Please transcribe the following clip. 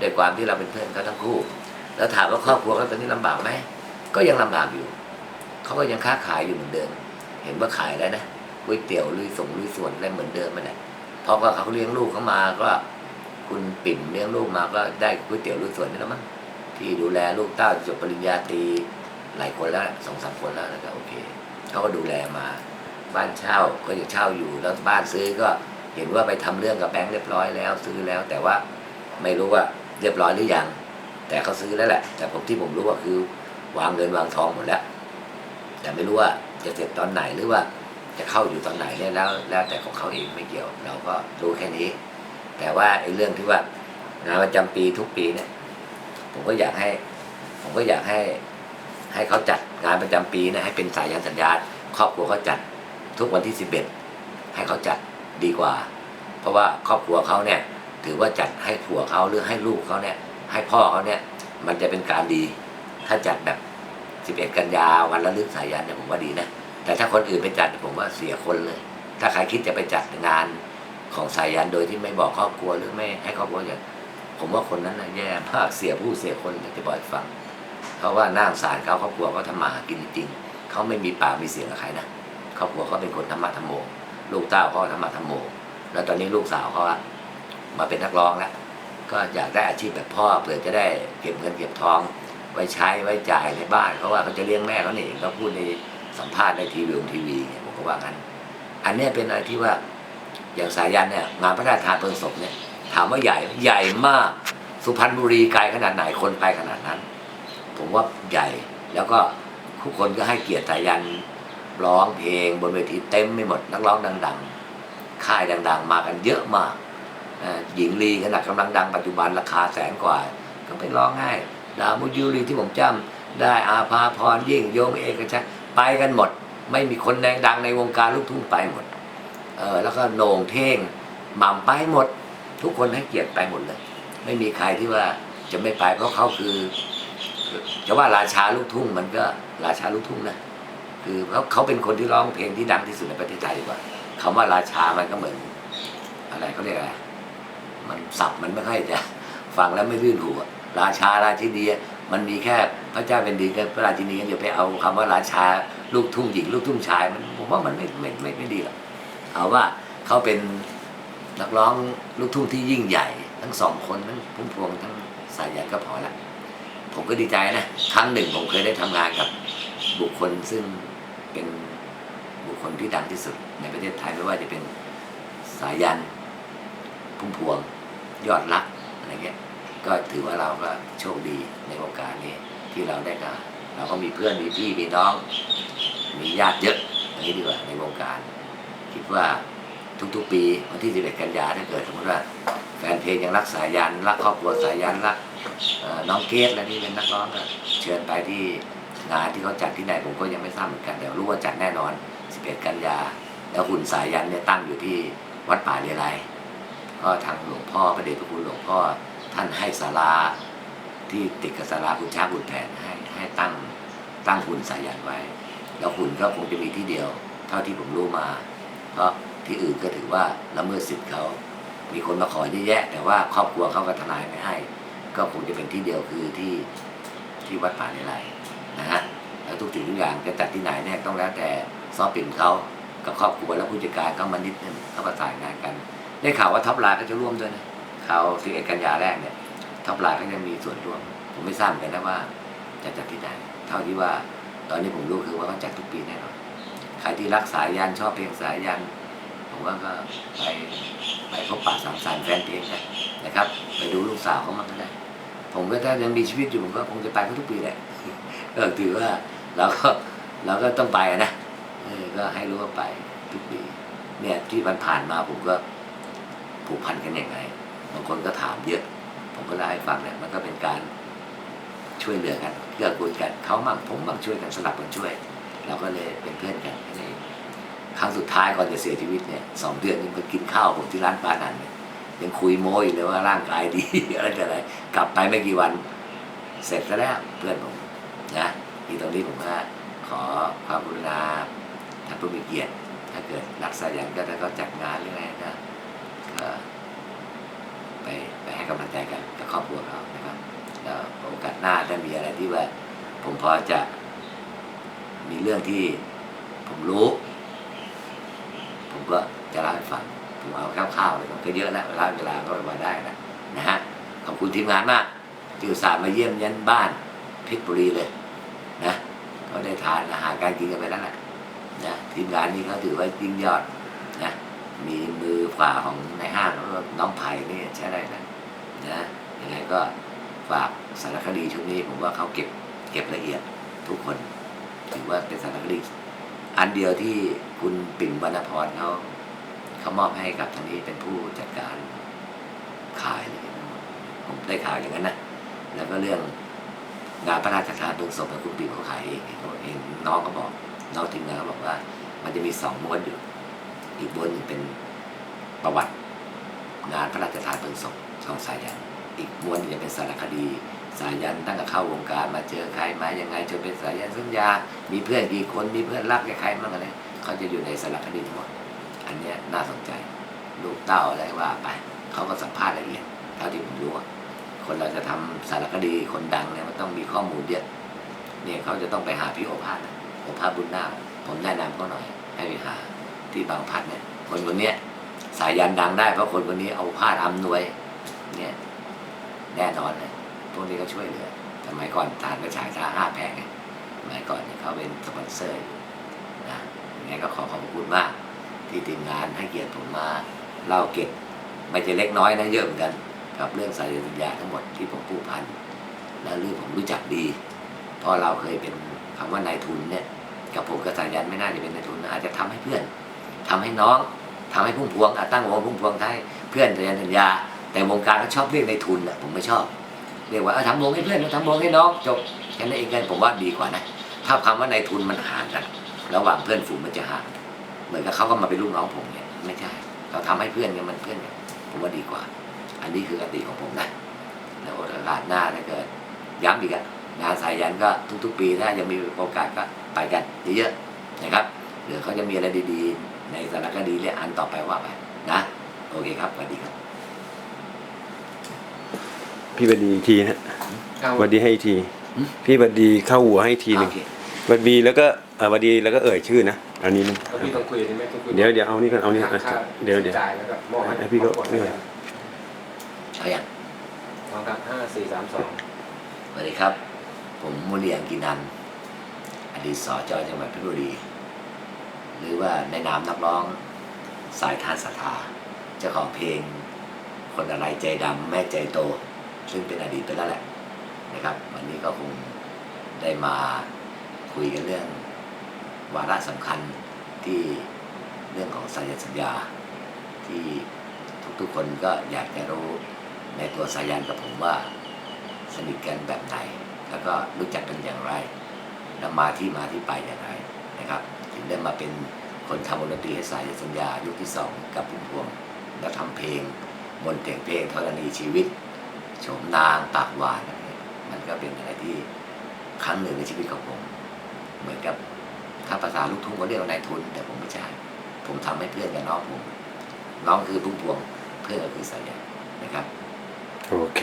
ด้วยความที่เราเป็นเพื่อนเขาทั้งคู่ แล้วถามว่าครอบครัวเขาตอนนี้ลำบากไหมก็ยังลำบากอยู่เขาก็ยังค้าขายอยู่เหมือนเดิมเห็นว่าขายแล้วนะก๋วยเตี๋ยวลุยส่งลุยส่วนได้เหมือนเดิมมันแหละเพราะว่าเขาเลี้ยงลูกเขามาก็คุณปิ่นเลี้ยงลูกมาก็ได้ก๋วยเตี๋ยวลุยส่วนนี่แล้วมั้งที่ดูแลลูกเต้าจบปริญญาตรีหลายคนแล้วสองสามคนแล้วแล้วก็โอเคเขาก็ดูแลมา บ้านเช่าก็ยังเช่าอยู่แล้วบ้านซื้อก็เห็นว่าไปทำเรื่องกับแบงค์เรียบร้อยแล้วซื้อแล้ว แต่ว่าไม่รู้ว่า เรียบร้อยหรือยัง แต่เขาซื้อแล้วแหละ แต่ผมที่ผมรู้ว่าคือวางเงินวางทองหมดแล้ว แต่ไม่รู้ว่าจะเสร็จตอนไหนหรือว่าจะเข้าอยู่ตอนไหนเนี่ยแล้ว แล้วแต่ของเขาเองไม่เกี่ยว เราก็รู้แค่นี้ แต่ว่าไอ้เรื่องที่ว่างานประจำปีทุกปีเนี่ย ผมก็อยากให้ ผมก็อยากให้ ให้เขาจัดงานประจำปีนะให้เป็นสายันสัญญาครอบครัวเขาจัดทุกวันที่สิบเอ็ดให้เขาจัดดีกว่า เพราะว่าครอบครัวเขาเนี่ย ถือว่าจัดให้ผัวเขาหรือให้ลูกเขาเนี่ย ให้พ่อเขาเนี่ย มันจะเป็นการดี ถ้าจัดแบบสิบเอ็ดกันยาวันละลึกสายันเนี่ยผมว่าดีนะแต่ถ้าคนอื่นไปจัดผมว่าเสียคนเลย ถ้าใครคิดจะไปจัดงานของสายันโดยที่ไม่บอกครอบครัวหรือไม่ให้ครอบครัวอย่างผมว่าคนนั้นนะแย่มากเสียผู้เสียคนอยากจะบอกฟังเพราะว่าน่าสงสารเขาครอบครัวเขาทำมาหากินจริงเขาไม่มีปากมีเสียงกับใครนะครอบครัวเขาเป็นคนธรรมะธรรมโมลูกเต้าเขาธรรมะธรรมโมแล้วตอนนี้ลูกสาวเขา มาเป็นนักร้องแล้วก็อยากได้อาชีพแบบพ่อเผื่อจะได้เก็บเงินเก็บทอง ไว้ใช้ไว้จ่ายในบ้านเพราะว่าเขาจะเลี้ยงแม่เขาเนี่ยเขาพูดในสัมภาษณ์ในทีวีทีวีเนี่ยผมก็ว่างั้น อันนี้เป็นอะไรที่ว่าอย่างสายันเนี่ยงานพระราชทานเพลิงศพเนี่ยถามว่าใหญ่ใหญ่มากสุพรรณบุรีไกลขนาดไหนคนไปขนาดนั้น ผมว่าใหญ่แล้วก็ทุกคนก็ให้เกียรติสายันร้องเพลงบนเวทีเต็มไม่หมดนักร้องดัง ๆ ค่ายดัง ๆ มากันเยอะมาก หญิงลีขนาดกำลังดังปัจจุบันราคาแสนกว่า ก็ไปร้องให้ดาวมุยูรีที่ผมจำได้อาภาพรยิ่งโยงเอกชัยไปกันหมด ไม่มีคนแดงดังในวงการลูกทุ่งไปหมดเออแล้วก็โหน่งเท่งหม่ำไปหมด ทุกคนให้เกียรติไปหมดเลย ไม่มีใครที่ว่าจะไม่ไปเพราะเขาคือจะว่าราชาลูกทุ่งมันก็ราชาลูกทุ่งนะคือเขาเขาเป็นคนที่ร้องเพลงที่ดังที่สุดในประเทศไทยดีกว่าคำว่าราชามันก็เหมือน อะไรเขาเรียกอะไร มันสับมันไม่ค่อยจะฟังแล้วไม่ลื่นหูอะราชาราชินีมันมีแค่พระเจ้าเป็นดินกับพระราชินีกันเดี๋ยวไปเอาคำว่าราชาลูกทุ่งหญิงลูกทุ่งชายมันผมว่ามันไม่ไม่ไม่ไม่ดีหรอกเอาว่าเขาเป็นนักร้องลูกทุ่งที่ยิ่งใหญ่ ทั้งสองคนทั้งพุ่มพวงทั้งสายใหญ่ก็พอละผมก็ดีใจนะครั้งหนึ่งผมเคยได้ทำงานกับบุคคลซึ่งเป็นบุคคลที่ดังที่สุดในประเทศไทยไม่ว่าจะเป็นสายันพุ่มพวง ยอดรักอะไรเงี้ยก็ถือว่าเราก็โชคดีในโอกาสนี้ที่เราได้มาเราก็มีเพื่อนมีพี่มีน้อง มีญาติเยอะอย่างนี้ดีกว่าในวงการ คิดว่าทุกๆ ปีวันที่11กันยาถ้าเกิดสมมติว่าแฟนเพลงยังรักสายันรักครอบครัวสายันรักน้องเกดอะนี่เป็นนักร้องเชิญไปที่งานที่เขาจัดที่ไหนผมก็ยังไม่ทราบเหมือนกันแต่รู้ว่าจัดแน่นอน 11 กันยาแล้วหุ่นสายันเนี่ยตั้งอยู่ที่วัดป่าเรียไล ก็ทางหลวงพ่อพระเดชพระคุณหลวงพ่อท่านให้ศาลาที่ติดกับศาลาคุณช้างคุณแผนให้ให้ตั้งตั้งหุ่นสายันไว้ แล้วหุ่นก็คงจะมีที่เดียว เท่าที่ผมรู้มา เพราะที่อื่นก็ถือว่าละเมิดสิทธิ์เขา มีคนมาขอเยอะแยะ แต่ว่าครอบครัวเขาก็ทนายไม่ให้ ก็คงจะเป็นที่เดียวคือที่ที่วัดป่าเลไลนะฮะแล้วทุกสิ่งทุกอย่างจะจัดที่ไหนเนี่ยต้องแล้วแต่ซอฟปิ่นเขากับครอบครัวและผู้จัดการเขามานิดนึงเขาประสานงานกัน ได้ข่าวว่าท็อปไลน์ก็จะร่วมด้วยนะข่าวสิเอ็ดกันยาแรกเนี่ยท็อปไลน์ก็จะมีส่วนร่วม ผมไม่ทราบเหมือนกันนะว่าจะจัดที่ไหนเท่าที่ว่าตอนนี้ผมรู้คือว่าเขาจัดทุกปีแน่นอนใครที่รักสายยันชอบเพลงสายยันผมว่าก็ไปไปพบปะสังสรรค์แฟนเพลงกันนะครับ ไปดูลูกสาวเขามั่งก็ได้ผมก็ถ้ายังมีชีวิตอยู่ผมก็คงจะไปทุกปีแหละก็ถือว่าเราก็เราก็ต้องไปนะก็ให้รู้ว่าไปทุกปีเนี่ยที่มันผ่านมาผมก็ ผูกพันกันยังไงบางคนก็ถามเยอะ ผมก็เล่าให้ฟังเนี่ยมันก็เป็นการช่วยเหลือกันเกื้อกูลกันเขามั่งผมมั่งช่วยกันสลับกันช่วย เราก็เลยเป็นเพื่อนกันนี้นเองครั้งสุดท้ายก่อนจะเสียชีวิตเนี่ยสองเดือนนี้ไปกินข้าวผมที่ร้านปานันเนี่ยยังคุยโม้ยเลยว่าร่างกายดีอะไรแต่อะไรกลับไปไม่กี่วันเสร็จแล้วเพื่อนผมนะที่ตรงนี้ผมก็ขอความกรุณาท่านผู้มีเกียรติ ถ้าเกิดรักษาอย่างก็ถ้าเขาจัดงานหรือไง กำลังใจกันกับครอบครัวเขานะครับแล้วโอกาสหน้าถ้ามีอะไรที่ว่า ผมพอจะมีเรื่องที่ผมรู้ ผมก็จะเล่าให้ฟังผมเอาคร่าวๆเลยมันก็เยอะนะเวลาเวลาก็มาได้นะนะฮะขอบคุณทีมงานมากที่อุตส่าห์มาเยี่ยมยันบ้านเพชรบุรีเลยนะก็ได้ทานอาหารการกินกันไปแล้วแหละนะทีมงานนี้เขาถือว่ายิ่งยอดนะมีมือขวาของในห้างแล้วน้องไผ่นี่ใช้ได้นะ นะยังไงก็ฝากสารคดีชุดนี้ผมว่าเขาเก็บเก็บละเอียดทุกคนถือว่าเป็นสารคดี อันเดียวที่คุณปิ่นวรรณพรเขาเขามอบให้กับทางนี้เป็นผู้จัดการขายเลยผมได้ข่าวอย่างนั้นนะแล้วก็เรื่องงานพระราชทานเพลิงศพของคุณปิ่นเขาขายเองเองน้องเขาบอกน้องทีมงานเขาบอกว่า มันจะมีสองม้วนอยู่ อีกม้วนหนึ่งเป็นประวัติงานพระราชทานเพลิงศพ ของสายัน อีกม้วนจะเป็นสารคดี สายันตั้งแต่เข้าวงการมาเจอใครมายังไงจนเป็นสายันสัญญา มีเพื่อนกี่คนมีเพื่อนรักกับใครบ้างอะไรเขาจะอยู่ในสารคดีทั้งหมดอันเนี้ยน่าสนใจลูกเต้าอะไรว่าไปเขาก็สัมภาษณ์ละเอียดเท่าที่ผมรู้อะคนเราจะทำสารคดีคนดังเนี่ยมันต้องมีข้อมูลเยอะเนี่ยเขาจะต้องไปหาพี่โอภาสโอภาสบุญนาคผมแนะนำเขาหน่อย ให้ไปหาที่บางพัดเนี่ยคนคนนี้สายันดังได้เพราะคนคนนี้เอาพาดอำนวย เนี่ยแน่นอนเลยพวกนี้ก็ช่วยเหลือสมัยก่อนทานกระชายชาห้าแพงไงสมัยก่อนเนี่ยเขาเป็นสปอนเซอร์อยู่นะยังไงก็ขอขอบคุณมาก ที่ทีมงานให้เกียรติผมมาเล่าเก็บไม่ใช่เล็กน้อยนะเยอะเหมือนกัน กับเรื่องสายสัญญาทั้งหมดที่ผมผูกพันและเรื่องผมรู้จักดีเพราะเราเคยเป็นคำว่านายทุนเนี่ยกับผมกับสายันไม่น่าจะเป็นนายทุนนะอาจจะทำให้เพื่อนทำให้น้องทำให้พุ่มพวงอะตั้งวงพุ่มพวงให้เพื่อนสายันสัญญา แต่วงการเขาชอบเรียกในทุนอะผมไม่ชอบ เรียกว่าทำวงให้เพื่อนทำวงให้น้องจบแค่นั้นเองกันผมว่าดีกว่านะถ้าคำว่าในทุนมันห่างกัน ระหว่างเพื่อนฝูงมันจะห่างเหมือนกับเขาก็มาเป็นลูกน้องผมเนี่ยไม่ใช่เราทำให้เพื่อนเนี่ยมันเพื่อนเนี่ยผมว่าดีกว่า อันนี้คือคติของผมนะแล้วโอกาสหน้าถ้าเกิดย้ำอีกอะงานสายยันก็ทุกๆ ปีถ้ายังมีโอกาสก็ไปกันเยอะๆนะครับหรือเขาจะมีอะไรดีๆ ในสารคดีเรื่องอันต่อไปว่าไปนะ โอเคครับสวัสดีครับ พี่บดีอีกทีนะเอาหวัดดีให้อีกทีหืมพี่บดีเข้าหัวให้อีกทีหนึงโอเคหวัดดีแล้วก็เอ่อหวัดดีแล้วก็เอ่ยชื่อนะอันนี้นะเอาพี่ต้องคุยใช่ไหมต้องคุยเดี๋ยวเดี๋ยวเอานี่ก่อนเอานี่ก่อนค่าเดี๋ยวเดี๋ยว จ่ายแล้วก็มอบให้ให้พี่ก็ครอบครัวนี่ก่อน เอาอย่างพร้อมครับห้าสี่สามสองสวัสดีครับ ผมมุเลียงกินันอดีตสจจังหวัดเพชรบุรี หรือว่าในนามนักร้องสายทานศรัทธาเจ้าของเพลง คนอะไรใจดำแม่ใจโต ซึ่งเป็นอดีตไปแล้วแหละนะครับ วันนี้ก็คงได้มาคุยกันเรื่องวาระสำคัญที่เรื่องของสัญญาสัญญา ที่ทุกๆคนก็อยากจะรู้ในตัวสายันกับผมว่าสนิทกันแบบไหน แล้วก็รู้จักกันอย่างไร แล้วมาที่มาที่ไปอย่างไรนะครับ ถึงได้มาเป็นคนทำวงดนตรีให้สายสัญญายุคที่สองกับพุ่มพวง แล้วทำเพลงมนต์แต่งเพลงธรณีชีวิต โฉมนางปากหวานอะไรเนี่ยมันก็เป็นอะไรที่ครั้งหนึ่งในชีวิตของผม เหมือนกับถ้าภาษาลูกทุ่งก็เรียกว่านายทุน แต่ผมไม่ใช่ ผมทำให้เพื่อนกับน้องผม น้องคือพุ่งพวง เพื่อนก็คือสายนะครับ โอเค